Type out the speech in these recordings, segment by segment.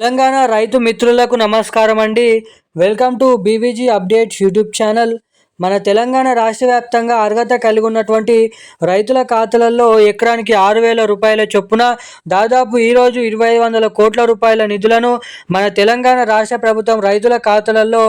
తెలంగాణ రైతు మిత్రులకు నమస్కారం అండి welcome to BVG updates YouTube channel. మన తెలంగాణ రాష్ట్ర వ్యాప్తంగా అర్హత కలిగి ఉన్నటువంటి రైతుల ఖాతాలలో ఎకరానికి ఆరు వేల రూపాయల చొప్పున దాదాపు ఈరోజు ఇరవై వందల కోట్ల రూపాయల నిధులను మన తెలంగాణ రాష్ట్ర ప్రభుత్వం రైతుల ఖాతాలలో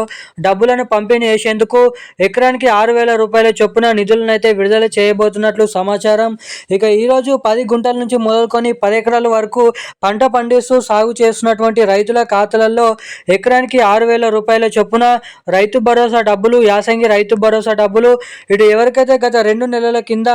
డబ్బులను పంపిణీ చేసేందుకు ఎకరానికి ఆరు వేల రూపాయల చొప్పున నిధులను అయితే విడుదల చేయబోతున్నట్లు సమాచారం. ఇక ఈరోజు పది గుంటల నుంచి మొదలుకొని పది ఎకరాల వరకు పంట పండిస్తూ సాగు చేస్తున్నటువంటి రైతుల ఖాతాలలో ఎకరానికి ఆరు వేల రూపాయల చొప్పున రైతు భరోసా డబ్బులు యాసంగి రైతు రైతు భరోసా డబ్బులు ఇటు ఎవరికైతే గత రెండు నెలల కింద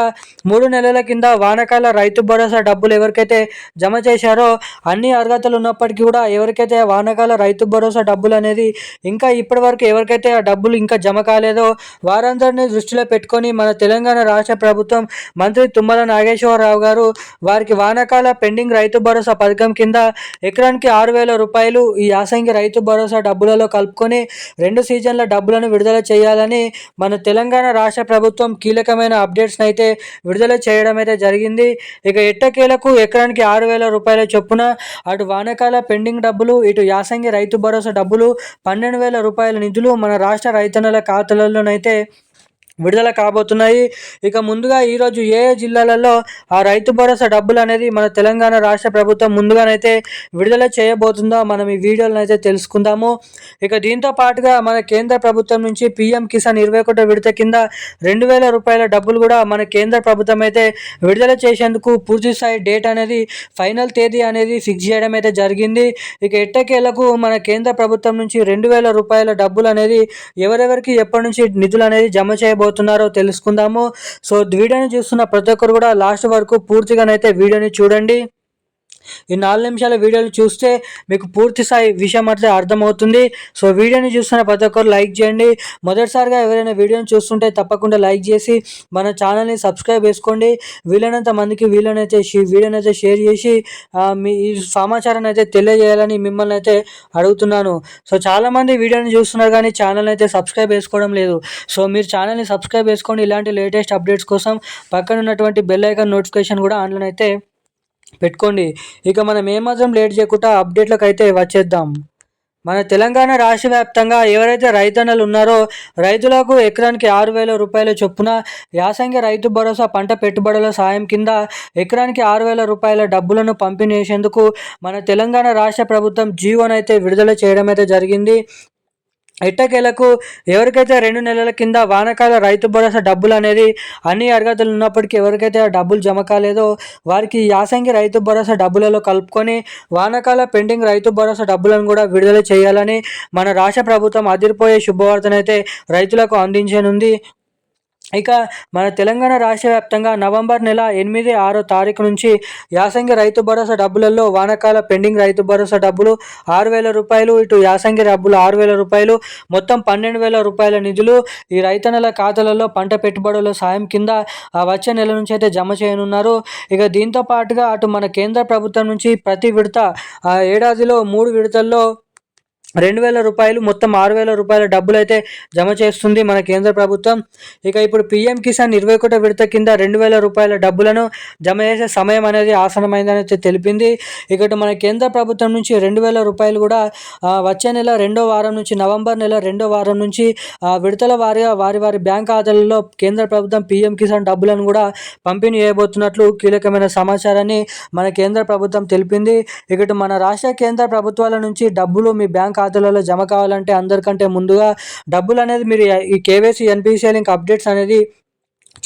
మూడు నెలల కింద వానకాల రైతు భరోసా డబ్బులు ఎవరికైతే జమ చేశారో అన్ని అర్హతలు ఉన్నప్పటికీ కూడా ఎవరికైతే వానకాల రైతు భరోసా డబ్బులు అనేది ఇంకా ఇప్పటి వరకు ఎవరికైతే ఆ డబ్బులు ఇంకా జమ కాలేదో వారందరినీ దృష్టిలో పెట్టుకొని మన తెలంగాణ రాష్ట్ర ప్రభుత్వం మంత్రి తుమ్మల నాగేశ్వరరావు గారు వారికి వానకాల పెండింగ్ రైతు భరోసా పథకం కింద ఎకరానికి ఆరు వేల రూపాయలు ఈ యాసంగి రైతు భరోసా డబ్బులలో కలుపుకొని రెండు సీజన్ల డబ్బులను విడుదల చేయాలని మన తెలంగాణ రాష్ట్ర ప్రభుత్వం కీలకమైన అప్డేట్స్ని అయితే విడుదల చేయడం అయితే జరిగింది. ఇక ఎట్టకేలకు ఎకరానికి ఆరు వేల రూపాయల చొప్పున అటు వానకాల పెండింగ్ డబ్బులు ఇటు యాసంగి రైతు భరోసా డబ్బులు పన్నెండు వేల రూపాయల నిధులు మన రాష్ట్ర రైతన్నల ఖాతాలలోనైతే విడుదల కాబోతున్నాయి. ఇక ముందుగా ఈరోజు ఏ ఏ జిల్లాలలో ఆ రైతు భరోసా డబ్బులు అనేది మన తెలంగాణ రాష్ట్ర ప్రభుత్వం ముందుగానైతే విడుదల చేయబోతుందో మనం ఈ వీడియోలను అయితే తెలుసుకుందాము. ఇక దీంతో పాటుగా మన కేంద్ర ప్రభుత్వం నుంచి పిఎం కిసాన్ ఇరవై ఒకటో విడత కింద రెండు వేల రూపాయల డబ్బులు కూడా మన కేంద్ర ప్రభుత్వం అయితే విడుదల చేసేందుకు పూర్తి స్థాయి డేట్ అనేది ఫైనల్ తేదీ అనేది ఫిక్స్ చేయడం అయితే జరిగింది. ఇక ఎట్టకేలకు మన కేంద్ర ప్రభుత్వం నుంచి రెండు వేల రూపాయల డబ్బులు అనేది ఎవరెవరికి ఎప్పటి నుంచి నిధులు అనేది జమ చేయబోతుంది అవుతున్నారో తెలుసుకుందాము. సో వీడియోని చూస్తున్న ప్రతి ఒక్కరు కూడా లాస్ట్ వరకు పూర్తిగానైతే వీడియోని చూడండి. ఈ నాలుగు నిమిషాల వీడియోలు చూస్తే మీకు పూర్తి స్థాయి విషయం అట్లే అర్థమవుతుంది. సో వీడియోని చూస్తున్న ప్రతి ఒక్కరు లైక్ చేయండి. మొదటిసారిగా ఎవరైనా వీడియోని చూస్తుంటే తప్పకుండా లైక్ చేసి మన ఛానల్ని సబ్స్క్రైబ్ చేసుకోండి. వీలైనంత మందికి వీలైనైతే వీడియోని అయితే షేర్ చేసి మీ ఈ సమాచారాన్ని అయితే తెలియజేయాలని మిమ్మల్ని అయితే అడుగుతున్నాను. సో చాలామంది వీడియోని చూస్తున్నారు కానీ ఛానల్ అయితే సబ్స్క్రైబ్ చేసుకోవడం లేదు. సో మీరు ఛానల్ని సబ్స్క్రైబ్ చేసుకోండి. ఇలాంటి లేటెస్ట్ అప్డేట్స్ కోసం పక్కన ఉన్నటువంటి బెల్ ఐకాన్ నోటిఫికేషన్ కూడా ఆన్లైన్ అయితే పెట్టుకోండి. ఇక మనం ఏమాత్రం లేట్ చేయకుండా అప్డేట్లకు అయితే వచ్చేద్దాం. మన తెలంగాణ రాష్ట్ర వ్యాప్తంగా ఎవరైతే రైతన్నలు ఉన్నారో రైతులకు ఎకరానికి ఆరు వేల రూపాయల చొప్పున యాసంగి రైతు భరోసా పంట పెట్టుబడుల సాయం కింద ఎకరానికి ఆరు వేల రూపాయల డబ్బులను పంపిణీ చేసేందుకు మన తెలంగాణ రాష్ట్ర ప్రభుత్వం జీవోనైతే విడుదల చేయడం అయితే జరిగింది. ఎట్టకేలకు ఎవరికైతే రెండు నెలల కింద వానకాల రైతు భరోసా డబ్బులు అనేది అన్ని అర్హతలు ఉన్నప్పటికీ ఎవరికైతే ఆ డబ్బులు జమ కాలేదో వారికి యాసంగి రైతు భరోసా డబ్బులలో కలుపుకొని వానకాల పెండింగ్ రైతు భరోసా డబ్బులను కూడా విడుదల చేయాలని మన రాష్ట్ర ప్రభుత్వం అదిరిపోయే శుభవార్తనైతే రైతులకు అందించనుంది. ఇక మన తెలంగాణ రాష్ట్ర వ్యాప్తంగా నవంబర్ నెల ఎనిమిది ఆరో తారీఖు నుంచి యాసంగి రైతు భరోసా డబ్బులలో వానకాల పెండింగ్ రైతు భరోసా డబ్బులు ఆరు వేల రూపాయలు ఇటు యాసంగి డబ్బులు ఆరు వేల రూపాయలు మొత్తం పన్నెండు వేల రూపాయల నిధులు ఈ రైతన్నల ఖాతాలలో పంట పెట్టుబడుల సాయం కింద వచ్చే నెల నుంచి అయితే జమ చేయనున్నారు. ఇక దీంతో పాటుగా అటు మన కేంద్ర ప్రభుత్వం నుంచి ప్రతి విడత ఏడాదిలో మూడు విడతల్లో రెండు వేల రూపాయలు మొత్తం ఆరు వేల రూపాయల డబ్బులు అయితే జమ చేస్తుంది మన కేంద్ర ప్రభుత్వం. ఇక ఇప్పుడు పీఎం కిసాన్ ఇరవై ఒకటో విడత కింద రెండు వేల రూపాయల డబ్బులను జమ చేసే సమయం అనేది ఆసనమైందని అయితే తెలిపింది. ఇక మన కేంద్ర ప్రభుత్వం నుంచి రెండు వేల రూపాయలు కూడా వచ్చే నెల రెండో వారం నుంచి నవంబర్ నెల రెండో వారం నుంచి విడతల వారిగా వారి వారి బ్యాంక్ ఖాతాలలో కేంద్ర ప్రభుత్వం పిఎం కిసాన్ డబ్బులను కూడా పంపిణీ చేయబోతున్నట్లు కీలకమైన సమాచారాన్ని మన కేంద్ర ప్రభుత్వం తెలిపింది. ఇక మన రాష్ట్ర కేంద్ర ప్రభుత్వాల నుంచి డబ్బులు మీ బ్యాంక్ ఖాతాలలో జమ కావాలంటే అందరికంటే ముందుగా డబ్బులు అనేది మీరు ఈ కేవైసీ ఎన్పిసిఐ లింక్ అప్డేట్స్ అనేది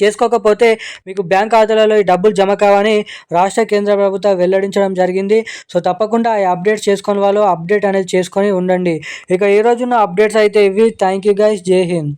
చేసుకోకపోతే మీకు బ్యాంక్ ఖాతాలలో ఈ డబ్బులు జమ కావని రాష్ట్ర కేంద్ర ప్రభుత్వం వెల్లడించడం జరిగింది. సో తప్పకుండా ఈ అప్డేట్స్ చేసుకొని వాళ్ళు అప్డేట్ అనేది చేసుకొని ఉండండి. ఇక ఈ రోజున అప్డేట్స్ అయితే ఇవి. Thank you guys. జై హింద్.